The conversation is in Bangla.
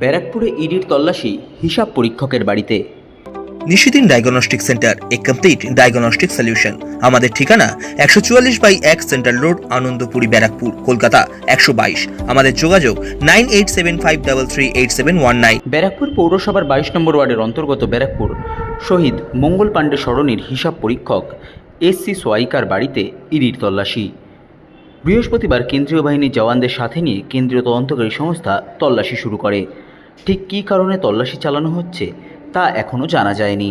ব্যারাকপুরে ইডির তল্লাশি হিসাব পরীক্ষকের বাড়িতে। নিশিদিন ডায়াগনস্টিক সেন্টার এ কমপ্লিট ডায়াগনস্টিক সলিউশন। আমাদের ঠিকানা একশো চুয়াল্লিশ বাই এক সেন্ট্রাল রোড আনন্দপুরি ব্যারাকপুর কলকাতা একশো বাইশ। আমাদের যোগাযোগ nine eight seven five double three eight seven one nine. Barrackpore পৌরসভার বাইশ নম্বর ওয়ার্ডের অন্তর্গত ব্যারাকপুর শহীদ মঙ্গল পাণ্ডে সরণির হিসাব পরীক্ষক এস সি সোয়াইকার বাড়িতে ইডির তল্লাশি। বৃহস্পতিবার কেন্দ্রীয় বাহিনীর জওয়ানদের সাথে নিয়ে কেন্দ্রীয় তদন্তকারী সংস্থা তল্লাশি শুরু করে। ঠিক কী কারণে তল্লাশি চালানো হচ্ছে তা এখনও জানা যায়নি।